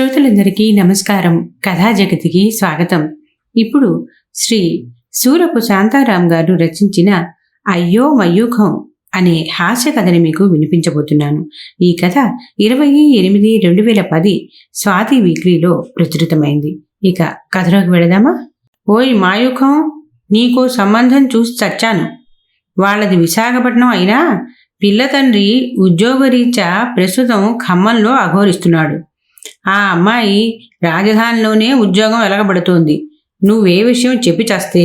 శ్రోతలందరికీ నమస్కారం. కథా జగతికి స్వాగతం. ఇప్పుడు శ్రీ సూరపు శాంతారాం గారు రచించిన అయ్యో మయూఖం అనే హాస్య కథని మీకు వినిపించబోతున్నాను. ఈ కథ ఇరవై ఎనిమిది రెండు వేల పది స్వాతి వీక్లీలో ప్రచురితమైంది. ఇక కథలోకి వెళదామా? ఓయ్ మాయూఖం నీకో సంబంధం చూసి చచ్చాను. వాళ్ళది విశాఖపట్నం అయినా పిల్ల తండ్రి ఉద్యోగరీత్యా ప్రస్తుతం ఖమ్మంలో అఘోరిస్తున్నాడు. ఆ అమ్మాయి రాజధానిలోనే ఉద్యోగం వెలగబడుతోంది. నువ్వే విషయం చెప్పి చస్తే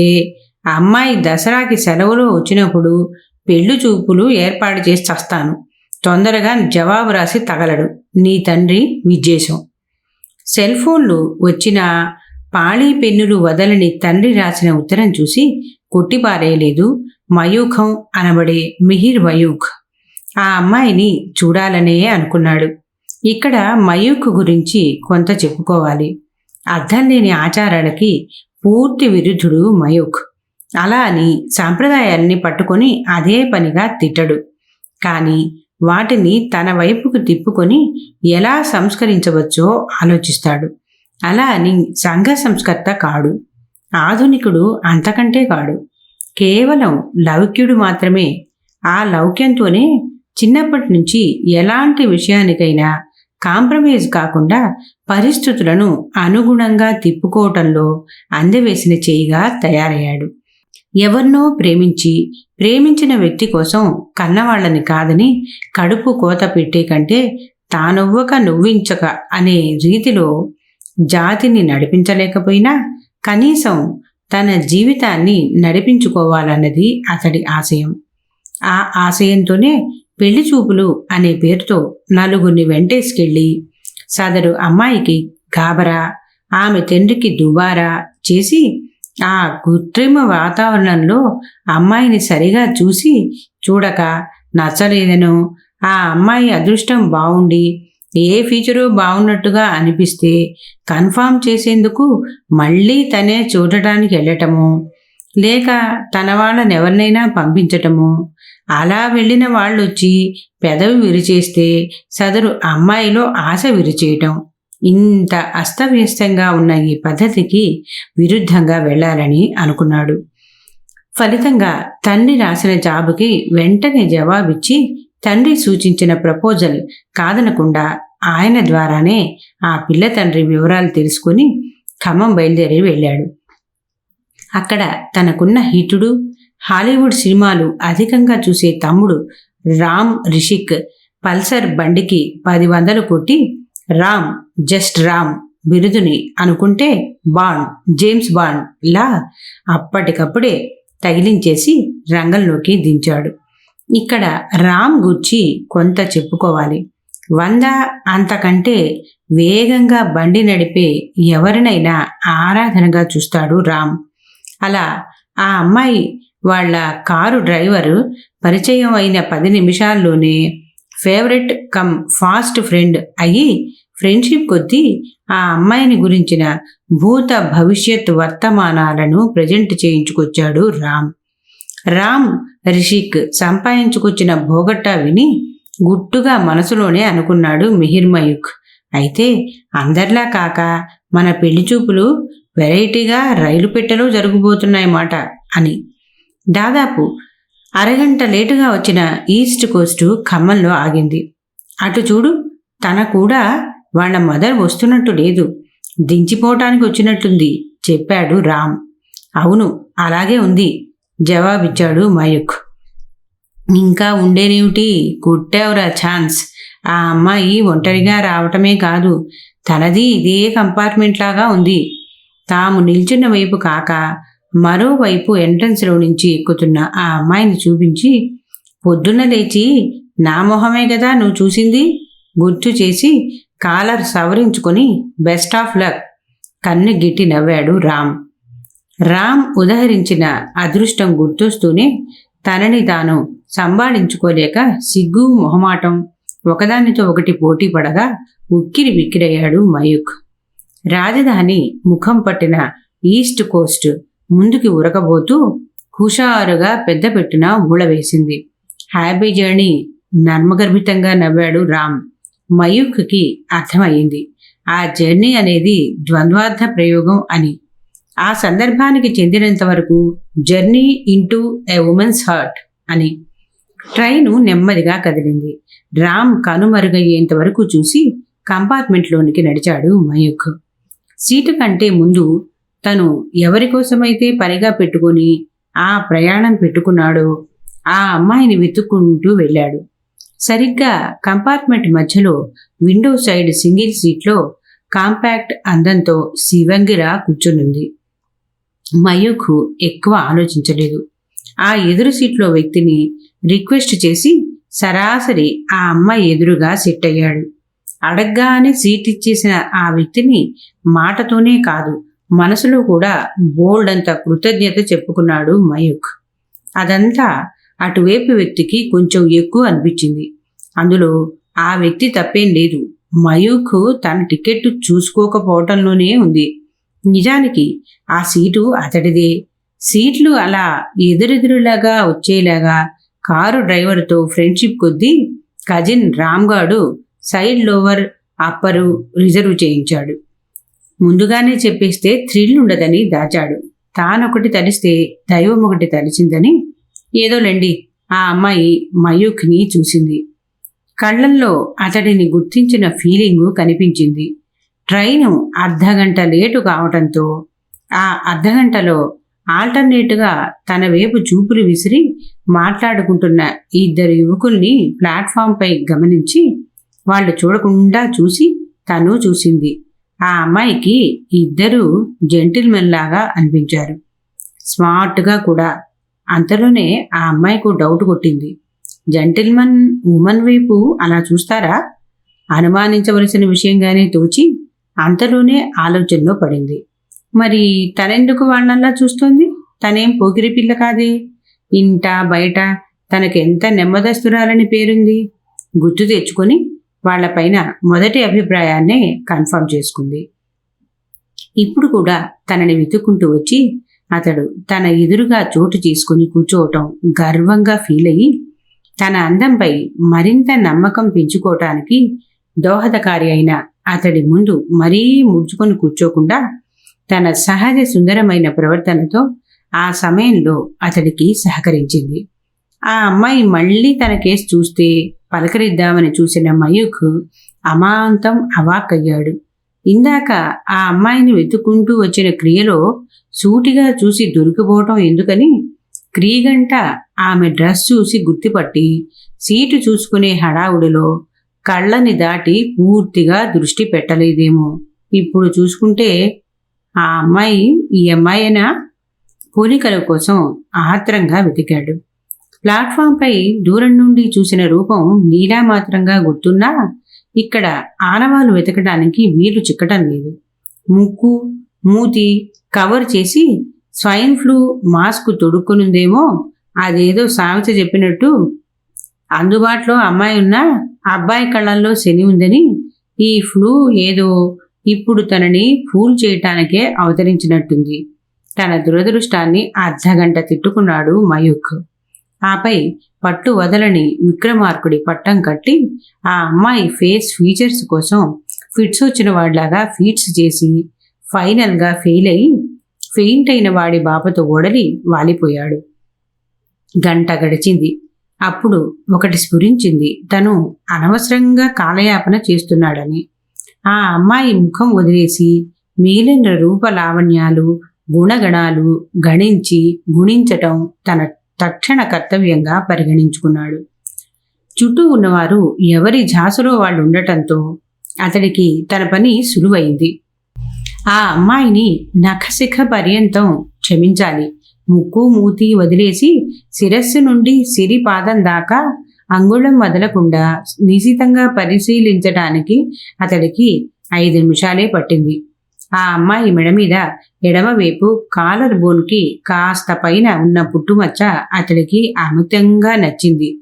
ఆ అమ్మాయి దసరాకి సెలవులు వచ్చినప్పుడు పెళ్ళి చూపులు ఏర్పాటు చేసి చస్తాను. తొందరగా జవాబు రాసి తగలడు. నీ తండ్రి విద్యేశం సెల్ ఫోన్లు వచ్చిన పాళీ పెన్నులు వదలని తండ్రి రాసిన ఉత్తరం చూసి కొట్టిపారేయలేదు. మయూఖం అనబడే మిహిర్ మయూఖ్. ఆ అమ్మాయిని చూడాలనే అనుకున్నాడు. ఇక్కడ మయూక్ గురించి కొంత చెప్పుకోవాలి. అర్థం లేని ఆచారాలకి పూర్తి విరుద్ధుడు మయూక్ అలా అని సాంప్రదాయాల్ని పట్టుకొని అదే పనిగా తిట్టడు. కానీ వాటిని తన వైపుకు తిప్పుకొని ఎలా సంస్కరించవచ్చో ఆలోచిస్తాడు. అలా అని సంఘ సంస్కర్త కాడు. ఆధునికుడు అంతకంటే కాడు. కేవలం లౌక్యుడు మాత్రమే ఆ లౌక్యంతోనే చిన్నప్పటి నుంచి ఎలాంటి విషయానికైనా కాంప్రమైజ్ కాకుండా పరిస్థితులను అనుగుణంగా తిప్పుకోవటంలో అందవేసిన చేయిగా తయారయ్యాడు. ఎవరినో ప్రేమించి ప్రేమించిన వ్యక్తి కోసం కన్నవాళ్ళని కాదని కడుపు కోత పెట్టే కంటే తానొవ్వక నువ్వించక అనే రీతిలో జాతిని నడిపించలేకపోయినా కనీసం తన జీవితాన్ని నడిపించుకోవాలన్నది అతడి ఆశయం. ఆ ఆశయంతోనే పెళ్ళి చూపులు అనే పేరుతో నలుగురిని వెంటేసుకెళ్ళి సదరు అమ్మాయికి గాబరా ఆమె తండ్రికి దుబారా చేసి ఆ కృత్రిమ వాతావరణంలో అమ్మాయిని సరిగా చూసి చూడక నచ్చలేదనో. ఆ అమ్మాయి అదృష్టం బాగుండి ఏ ఫీచరు బాగున్నట్టుగా అనిపిస్తే కన్ఫామ్ చేసేందుకు మళ్ళీ తనే చూడటానికి వెళ్ళటము లేక తన వాళ్ళని ఎవరినైనా పంపించటము. అలా వెళ్ళిన వాళ్ళు వచ్చి పెదవి విరిచేస్తే సదరు అమ్మాయిలో ఆశ విరిచేయటం. ఇంత అస్తవ్యస్తంగా ఉన్న ఈ పద్ధతికి విరుద్ధంగా వెళ్ళాలని అనుకున్నాడు. ఫలితంగా తండ్రి రాసిన జాబుకి వెంటనే జవాబిచ్చి తండ్రి సూచించిన ప్రపోజల్ కాదనకుండా ఆయన ద్వారానే ఆ పిల్ల తండ్రి వివరాలు తెలుసుకుని ఖమ్మం బయలుదేరి వెళ్ళాడు. అక్కడ తనకున్న హితుడు హాలీవుడ్ సినిమాలు అధికంగా చూసే తమ్ముడు రామ్ రిషిక్ పల్సర్ బండికి పది వందలు కొట్టి రామ్ జస్ట్ రామ్ బిరుదుని అనుకుంటే బాండ్ జేమ్స్ బాండ్ లా అప్పటికప్పుడే తగిలించేసి రంగంలోకి దించాడు. ఇక్కడ రామ్ గుర్చి కొంత చెప్పుకోవాలి. వంద అంతకంటే వేగంగా బండి నడిపే ఎవరినైనా ఆరాధనగా చూస్తాడు రామ్. అలా ఆ అమ్మాయి వాళ్ళ కారు డ్రైవరు పరిచయం అయిన పది నిమిషాల్లోనే ఫేవరెట్ కమ్ ఫాస్ట్ ఫ్రెండ్ అయ్యి ఫ్రెండ్షిప్ కొద్దీ ఆ అమ్మాయిని గురించిన భూత భవిష్యత్ వర్తమానాలను ప్రజెంట్ చేయించుకొచ్చాడు రామ్. రామ్ రిషిక్ సంపాదించుకొచ్చిన భోగట్టా విని గుట్టుగా మనసులోనే అనుకున్నాడు మిహిర్మయుక్. అయితే అందరిలా కాక మన పెళ్ళి చూపులు వెరైటీగా రైలు పెట్టెలో జరగబోతున్నాయన్నమాట అని దాదాపు అరగంట లేటుగా వచ్చిన ఈస్ట్ కోస్టు ఖమ్మంలో ఆగింది. అటు చూడు తన కూడా వాళ్ళ మదర్ వస్తున్నట్టు లేదు. దించిపోవటానికి వచ్చినట్టుంది చెప్పాడు రామ్. అవును అలాగే ఉంది జవాబిచ్చాడు మయూక్. ఇంకా ఉండేనేమిటి? కొట్టావురా ఛాన్స్. ఆ అమ్మాయి ఒంటరిగా రావటమే కాదు తనది ఇదే కంపార్ట్మెంట్ లాగా ఉంది. తాము నిల్చున్న వైపు కాక మరోవైపు ఎంట్రన్స్లో నుంచి ఎక్కుతున్న ఆ అమ్మాయిని చూపించి పొద్దున్న లేచి నా మొహమే కదా నువ్వు చూసింది? గుర్తు చేసి కాలర్ సవరించుకొని బెస్ట్ ఆఫ్ లక్. కన్ను గిట్టి నవ్వాడు రామ్. రామ్ ఉదహరించిన అదృష్టం గుర్తొస్తూనే తనని తాను సంభాళించుకోలేక సిగ్గు మొహమాటం ఒకదానితో ఒకటి పోటీ పడగా ఉక్కిరి బిక్కిరయ్యాడు మయూక్. రాజధాని ముఖం పట్టిన ఈస్ట్ కోస్ట్ ముందుకి ఉరకబోతూ హుషారుగా పెద్ద పెట్టున ఊళవేసింది హ్యాపీ జర్నీ నర్మగర్భితంగా నవ్వాడు రామ్. మయూక్కి అర్థమయ్యింది. ఆ జర్నీ అనేది ద్వంద్వార్థ ప్రయోగం అని. ఆ సందర్భానికి చెందినంత వరకు journey into a women's heart అని. ట్రైను నెమ్మదిగా కదిలింది. రామ్ కనుమరుగయ్యేంత వరకు చూసి కంపార్ట్మెంట్లోనికి నడిచాడు మయూఖ్. సీటు కంటే ముందు తను ఎవరి కోసమైతే పనిగా పెట్టుకొని ఆ ప్రయాణం పెట్టుకున్నాడో ఆ అమ్మాయిని వెతుక్కుంటూ వెళ్ళాడు. సరిగ్గా కంపార్ట్మెంట్ మధ్యలో విండో సైడ్ సింగిల్ సీట్లో కాంపాక్ట్ అందంతో శివంగిరా కూర్చునుంది. మయూకు ఎక్కువ ఆలోచించలేదు. ఆ ఎదురు సీట్లో వ్యక్తిని రిక్వెస్ట్ చేసి సరాసరి ఆ అమ్మాయి ఎదురుగా సెట్ అయ్యాడు. అడగ్గానే సీట్ ఇచ్చేసిన ఆ వ్యక్తిని మాటతోనే కాదు మనసులో కూడా బోల్డ్ అంత కృతజ్ఞత చెప్పుకున్నాడు మయూక్. అదంతా అటువైపు వ్యక్తికి కొంచెం ఎక్కువ అనిపించింది. అందులో ఆ వ్యక్తి తప్పేం లేదు. మయూక్ తన టికెట్ చూసుకోకపోవటంలోనే ఉంది. నిజానికి ఆ సీటు అతడిదే. సీట్లు అలా ఎదురెదురులాగా వచ్చేలాగా కారు డ్రైవర్తో ఫ్రెండ్షిప్ కొద్దీ కజిన్ రామ్గాడు సైడ్ లోవర్ అప్పరు రిజర్వ్ చేయించాడు. ముందుగానే చెప్పేస్తే థ్రిల్ ఉండదని దాచాడు. తానొకటి తలిస్తే దైవం ఒకటి తలిచిందని ఏదోలేండి ఆ అమ్మాయి మయూఖ్ని చూసింది. కళ్ళల్లో అతడిని గుర్తించిన ఫీలింగు కనిపించింది. ట్రైను అర్ధగంట లేటు కావటంతో ఆ అర్ధగంటలో ఆల్టర్నేట్గా తన వైపు చూపులు విసిరి మాట్లాడుకుంటున్న ఇద్దరు యువకుల్ని ప్లాట్ఫామ్పై గమనించి వాళ్ళు చూడకుండా చూసి తను చూసింది. ఆ అమ్మాయికి ఇద్దరూ జెంటిల్మెన్లాగా అనిపించారు. స్మార్ట్గా కూడా. అంతలోనే ఆ అమ్మాయికు డౌట్ కొట్టింది. జెంటిల్మెన్ ఉమెన్ వైపు అలా చూస్తారా? అనుమానించవలసిన విషయంగానే తోచి అంతలోనే ఆలోచనలో పడింది. మరి తనెందుకు వాళ్ళల్లా చూస్తోంది? తనేం పోకిరి పిల్ల కాదే? ఇంట బయట? తనకెంత నెమ్మదస్తురాలని పేరుంది? గుర్తు తెచ్చుకొని వాళ్ళపైన మొదటి అభిప్రాయాన్నే కన్ఫర్మ్ చేసుకుంది. ఇప్పుడు కూడా తనని వెతుక్కుంటూ వచ్చి అతడు తన ఎదురుగా చోటు తీసుకుని కూర్చోవటం గర్వంగా ఫీల్ అయ్యి తన అందంపై మరింత నమ్మకం పెంచుకోవటానికి దోహదకారి అయిన అతడి ముందు మరీ ముడుచుకొని కూర్చోకుండా తన సహజ సుందరమైన ప్రవర్తనతో ఆ సమయంలో అతడికి సహకరించింది. ఆ అమ్మాయి మళ్ళీ తన కేసు చూస్తే పలకరిద్దామని చూసిన మయూక్ అమాంతం అవాక్కయ్యాడు. ఇందాక ఆ అమ్మాయిని వెతుక్కుంటూ వచ్చిన క్రియలో సూటిగా చూసి దొరికిపోవటం ఎందుకని? క్రీగంట ఆమె డ్రెస్ చూసి గుర్తుపట్టి సీటు చూసుకునే హడావుడిలో కళ్ళని దాటి పూర్తిగా దృష్టి పెట్టలేదేమో. ఇప్పుడు చూసుకుంటే ఆ అమ్మాయి ఈ అమ్మాయినా? పోలికల కోసం ఆత్రంగా వెతికాడు. ప్లాట్ఫామ్పై దూరం నుండి చూసిన రూపం నీలా మాత్రంగా గుర్తున్నా ఇక్కడ ఆనవాలు వెతకడానికి వీలు చిక్కటం లేదు. ముక్కు మూతి కవర్ చేసి స్వైన్ ఫ్లూ మాస్క్ తొడుక్కునుందేమో అదేదో సామెత చెప్పినట్టు అందుబాటులో అమ్మాయి ఉన్నా అబ్బాయి కళ్ళల్లో శని ఉందని ఈ ఫ్లూ ఏదో ఇప్పుడు తనని ఫూల్ చేయటానికే అవతరించినట్టుంది. తన దురదృష్టాన్ని అర్ధగంట తిట్టుకున్నాడు మయూక్ ఆపై పట్టు వదలని విక్రమార్కుడి పట్టం కట్టి ఆ అమ్మాయి ఫేస్ ఫీచర్స్ కోసం ఫిట్స్ వచ్చిన వాడిలాగా ఫీట్స్ చేసి ఫైనల్గా ఫెయిల్ అయి ఫెయింట్ అయిన వాడి బాపతో ఓడలి వాలిపోయాడు. గంట గడిచింది. అప్పుడు ఒకటి స్ఫురించింది. తను అనవసరంగా కాలయాపన చేస్తున్నాడని. ఆ అమ్మాయి ముఖం వదిలేసి మిగిలిన రూప లావణ్యాలు గుణగణాలు గణించి గుణించటం తన తక్షణ కర్తవ్యంగా పరిగణించుకున్నాడు. చుట్టూ ఉన్నవారు ఎవరి ఝాసులో వాళ్ళు ఉండటంతో అతడికి తన పని సులువైంది. ఆ అమ్మాయిని నఖశిఖ పర్యంతం క్షమించాలి. ముక్కు మూతి వదిలేసి శిరస్సు నుండి సిరి పాదం దాకా అంగుళం వదలకుండా నిశితంగా పరిశీలించడానికి అతడికి ఐదు నిమిషాలే పట్టింది. ఆ అమ్మాయి మెడ మీద ఎడమవైపు కాలర్ బోన్కి కాస్త పైన ఉన్న పుట్టుమచ్చ అతడికి అమితంగా నచ్చింది.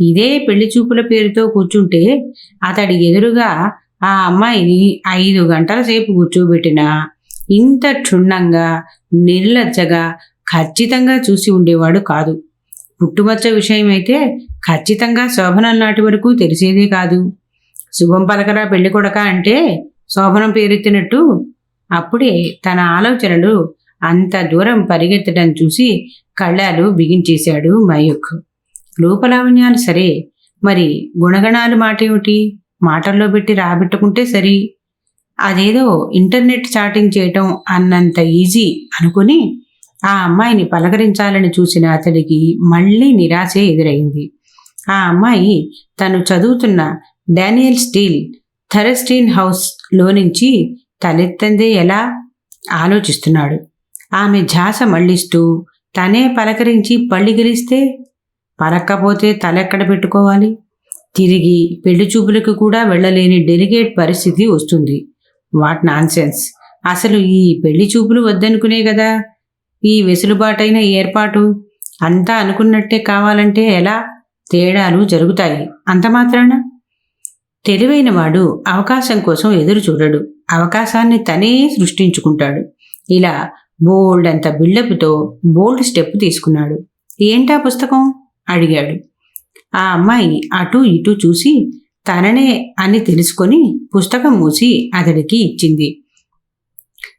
ఇదే పెళ్ళి చూపుల పేరుతో కూర్చుంటే అతడి ఎదురుగా ఆ అమ్మాయిని ఐదు గంటల సేపు కూర్చోబెట్టినా ఇంత క్షుణ్ణంగా నిర్లజ్జగా ఖచ్చితంగా చూసి ఉండేవాడు కాదు. పుట్టుమచ్చ విషయమైతే ఖచ్చితంగా శోభనం నాటి వరకు తెలిసేదే కాదు. శుభం పలకరా పెళ్ళి కొడక అంటే శోభనం పేరెత్తినట్టు అప్పుడే తన ఆలోచనలు అంత దూరం పరిగెత్తడం చూసి కళ్ళాలు బిగించేశాడు మయూక్ రూపలావణ్యాలు సరే మరి గుణగణాలు మాటేమిటి? మాటల్లో పెట్టి రాబెట్టుకుంటే సరి? అదేదో ఇంటర్నెట్ చాటింగ్ చేయటం అన్నంత ఈజీ అనుకుని ఆ అమ్మాయిని పలకరించాలని చూసిన అతడికి మళ్ళీ నిరాశే ఎదురైంది. ఆ అమ్మాయి తను చదువుతున్న డానియల్ స్టీల్ థెరస్టీన్ హౌస్లో నుంచి తలెత్తందే ఎలా? ఆలోచిస్తున్నాడు. ఆమె ఝాస మళ్ళిస్తూ తనే పలకరించి పళ్ళి గెలిస్తే పలక్కపోతే తలెక్కడ పెట్టుకోవాలి? తిరిగి పెళ్ళి చూపులకు కూడా వెళ్ళలేని డెలిగేట్ పరిస్థితి వస్తుంది. What nonsense! అసలు ఈ పెళ్ళి చూపులు వద్దనుకునే కదా? ఈ వెసులుబాటైన ఏర్పాటు? అంతా అనుకున్నట్టే కావాలంటే ఎలా? తేడాలు జరుగుతాయి. అంత మాత్రాన? తెలివైన వాడు అవకాశం కోసం ఎదురు చూడడు అవకాశాన్ని తనే సృష్టించుకుంటాడు. ఇలా బోల్డ్ అంత బిల్డప్తో బోల్డ్ స్టెప్ తీసుకున్నాడు. ఏంటా పుస్తకం? అడిగాడు. ఆ అమ్మాయి అటూ ఇటూ చూసి తననే అని తెలుసుకొని పుస్తకం మూసి అతడికి ఇచ్చింది.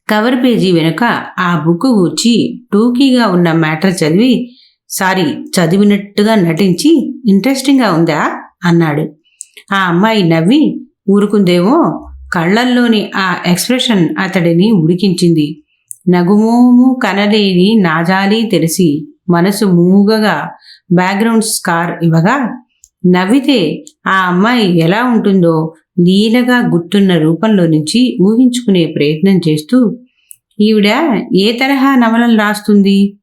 కవర్ పేజీ వెనుక ఆ బుక్ గూర్చి టూకీగా ఉన్న మ్యాటర్ చదివి సారీ చదివినట్టుగా నటించి ఇంట్రెస్టింగ్గా ఉందా? అన్నాడు. ఆ అమ్మాయి నవ్వి ఊరుకుందేమో కళ్ళల్లోని ఆ ఎక్స్ప్రెషన్ అతడిని ఉడికించింది. నగుమోము కనలేని నాజాలి తెలిసి మనసు మూగగా బ్యాక్గ్రౌండ్ స్కార్ ఇవ్వగా నవ్వితే ఆ అమ్మాయి ఎలా ఉంటుందో నీలగా గుర్తున్న రూపంలో నుంచి ఊహించుకునే ప్రయత్నం చేస్తూ ఈవిడ ఏ తరహా నవలలు రాస్తుంది?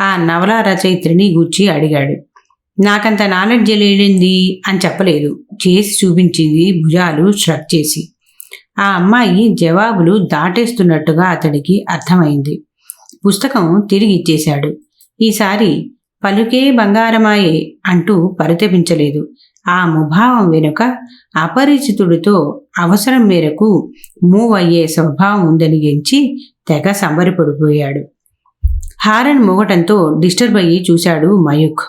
ఆ నవల రచయిత్రిని గూర్చి అడిగాడు. నాకంత నాలెడ్జ్ లేడింది అని చెప్పలేదు. చేసి చూపించింది భుజాలు స్ట్రక్ చేసి. ఆ అమ్మాయి జవాబులు దాటేస్తున్నట్టుగా అతడికి అర్థమైంది. పుస్తకం తిరిగి ఇచ్చేశాడు. ఈసారి పలుకే బంగారమాయే అంటూ పరితపించలేదు. ఆ ముభావం వెనుక అపరిచితుడితో అవసరం మేరకు మూవ్ అయ్యే స్వభావం ఉందని ఎంచి తెగ సంబరపడిపోయాడు. హారన్ మోగటంతో డిస్టర్బ్ అయ్యి చూశాడు మయూక్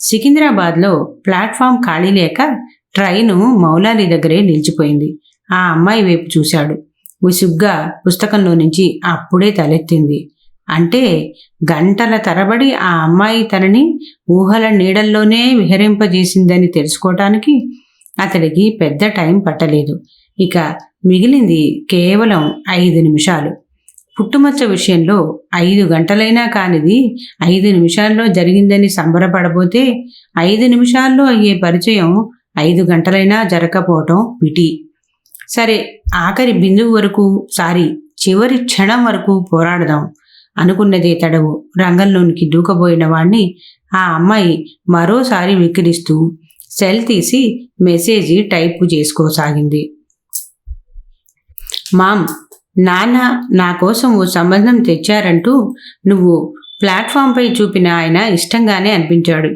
సికింద్రాబాద్లో ప్లాట్ఫామ్ ఖాళీ లేక ట్రైను మౌలాలి దగ్గరే నిలిచిపోయింది. ఆ అమ్మాయి వైపు చూశాడు. విసుగ్గా పుస్తకంలో నుంచి అప్పుడే తలెత్తింది. అంటే గంటల తరబడి ఆ అమ్మాయి తనని ఊహల నీడల్లోనే విహరింపజేసిందని తెలుసుకోవటానికి అతడికి పెద్ద టైం పట్టలేదు. ఇక మిగిలింది కేవలం ఐదు నిమిషాలు. పుట్టుమచ్చ విషయంలో ఐదు గంటలైనా కానిది ఐదు నిమిషాల్లో జరిగిందని సంబరపడబోతే ఐదు నిమిషాల్లో అయ్యే పరిచయం ఐదు గంటలైనా జరగకపోవటం పిటి. సరే ఆఖరి బిందువు వరకు సారీ చివరి క్షణం వరకు పోరాడదాం. అనుకున్నదే తడవు. రంగంలోనికి దూకబోయిన వాణ్ణి ఆ అమ్మాయి మరోసారి వికిరిస్తూ సెల్ తీసి మెసేజ్ టైప్ చేసుకోసాగింది. మామ్ నాన్న నా కోసం ఓ సంబంధం తెచ్చారంటూ నువ్వు ప్లాట్ఫామ్పై చూపిన ఆయన ఇష్టంగానే అనిపించాడు.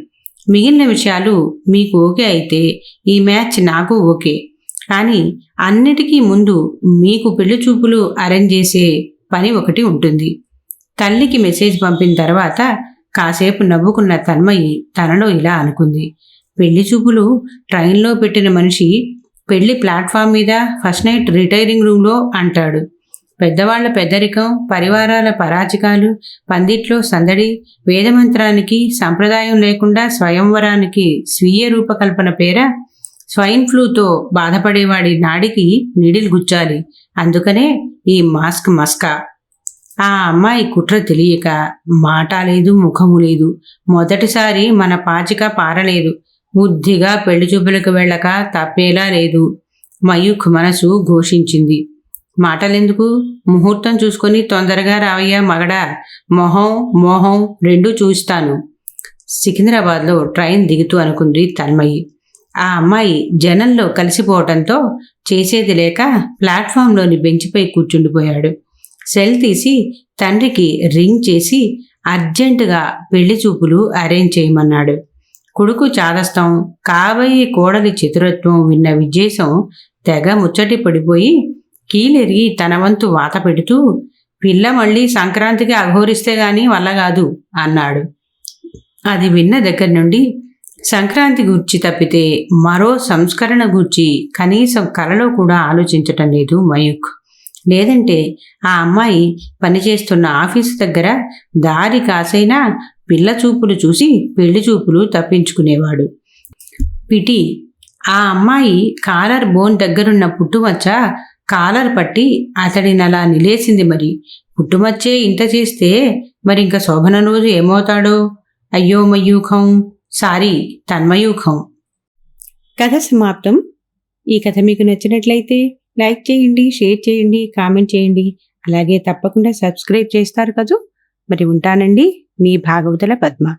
మిగిలిన విషయాలు మీకు ఓకే అయితే ఈ మ్యాచ్ నాకు ఓకే. కానీ అన్నిటికీ ముందు మీకు పెళ్ళి చూపులు అరేంజ్ చేసే పని ఒకటి ఉంటుంది. తల్లికి మెసేజ్ పంపిన తర్వాత కాసేపు నవ్వుకున్న తన్మయి తనలో ఇలా అనుకుంది. పెళ్ళి చూపులు ట్రైన్లో పెట్టిన మనిషి పెళ్ళి ప్లాట్ఫామ్ మీద ఫస్ట్ నైట్ రిటైరింగ్ రూమ్లో అంటాడు. పెద్దవాళ్ళ పెద్దరికం పరివారాల పరాచికాలు పందిట్లో సందడి వేదమంత్రానికి సంప్రదాయం లేకుండా స్వయంవరానికి స్వీయ రూపకల్పన పేర స్వైన్ ఫ్లూతో బాధపడేవాడి నాడికి నిడిల్ గుచ్చాలి. అందుకనే ఈ మాస్క్ మస్కా. ఆ అమ్మాయి కుట్ర తెలియక మాట లేదు ముఖము లేదు. మొదటిసారి మన పాచిక పారలేదు. బుద్ధిగా పెళ్ళి చూపులకు వెళ్ళక తప్పేలా లేదు. మయూఖ్ మనసు ఘోషించింది. మాటలెందుకు? ముహూర్తం చూసుకొని తొందరగా రావయ్యా మగడా. మొహం మోహం రెండూ చూస్తాను. సికింద్రాబాద్లో ట్రైన్ దిగుతూ అనుకుంది తన్మయి. ఆ అమ్మాయి జనంలో కలిసిపోవటంతో చేసేది లేక ప్లాట్ఫామ్లోని బెంచ్పై కూర్చుండిపోయాడు. సెల్ తీసి తండ్రికి రింగ్ చేసి అర్జెంటుగా పెళ్ళి చూపులు అరేంజ్ చేయమన్నాడు. కొడుకు చాదస్తం కాబోయే కోడలి చతురత్వం విన్న విజేశం తెగ ముచ్చటి పడిపోయి కీలెరిగి తన వంతు వాత పెడుతూ పిల్ల మళ్ళీ సంక్రాంతికి అఘోరిస్తే గాని వల్ల కాదు అన్నాడు. అది విన్న దగ్గర నుండి సంక్రాంతి గూర్చి తప్పితే మరో సంస్కరణ గూర్చి కనీసం కలలో కూడా ఆలోచించటం లేదు మయూక్. లేదంటే ఆ అమ్మాయి పనిచేస్తున్న ఆఫీసు దగ్గర దారి కాసైనా పిల్ల చూపులు చూసి పెళ్ళి చూపులు తప్పించుకునేవాడు. పిటి ఆ అమ్మాయి కాలర్ బోన్ దగ్గరున్న పుట్టుమచ్చ కాలర్ పట్టి అతడిని అలా నిలేసింది మరి. పుట్టుమచ్చే ఇంత చేస్తే మరి ఇంకా శోభన రోజు ఏమవుతాడో? అయ్యో మయూఖం! సారీ తన్మయూఖం. కథ సమాప్తం. ఈ కథ మీకు నచ్చినట్లయితే లైక్ చేయండి షేర్ చేయండి కామెంట్ చేయండి. అలాగే తప్పకుండా సబ్స్క్రైబ్ చేస్తారు కదూ. మరి ఉంటానండి. మీ భాగవతుల పద్మ.